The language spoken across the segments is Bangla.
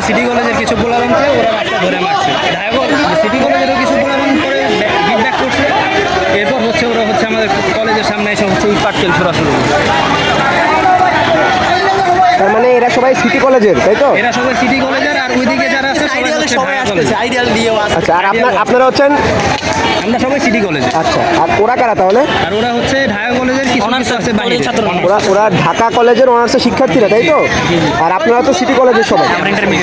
সিটি কলেজের কিছু পোলাবানকে ওরা রাস্তা ধরে মারছে। ঢাকা সিটি কলেজেরও কিছু পোলাবান করে ফিডব্যাক করছে। এরপর হচ্ছে ওরা হচ্ছে আমাদের কলেজের সামনে এসে হচ্ছে ইট পাটকেল ছোড়া শুরু। তার মানে এরা সবাই সিটি কলেজের তাই তো? এরা সবাই সিটি কলেজের আর ওইদিকে যারা আছে সবাই হচ্ছে আইডিয়াল দিয়েও আসছে আচ্ছা আর আপনার আপনারা হচ্ছেন আমরা সবাই সিটি কলেজে আচ্ছা আর ওরা কারা তাহলে? আর ওরা হচ্ছে ঢাকা কলেজের কিছু বাইরে ওরা ওরা ঢাকা কলেজের অনার্সের শিক্ষার্থীরা তাই তো? আর আপনারা তো সিটি কলেজের সবাই।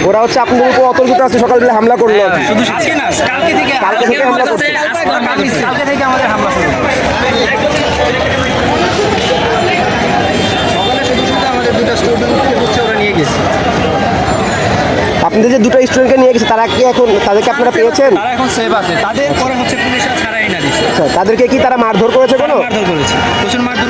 ওরা হচ্ছে আপনাদের উপর অতর্কিত আছে সকালবেলা হামলা করল আর শুধু কালকে থেকে কালকে থেকে হামলা করছে। কালকে থেকে আমাদের হামলা শুরু সকালে শুধু শুধু আমাদের দুটো স্টুডেন্টকে হচ্ছে ওরা নিয়ে গেছে। আপনাদের যে দুটো স্টুডেন্টকে নিয়ে গেছে তারা কি এখন তাদেরকে আপনারা পেয়েছেন? তারা এখন সেভ আছে। তাদের পরে হচ্ছে পুলিশরা ছাড়াই না দিচ্ছে। আচ্ছা তাদেরকে কি তারা মারধর করেছে কোনো? মারধর করেছে। প্রচুর মারধর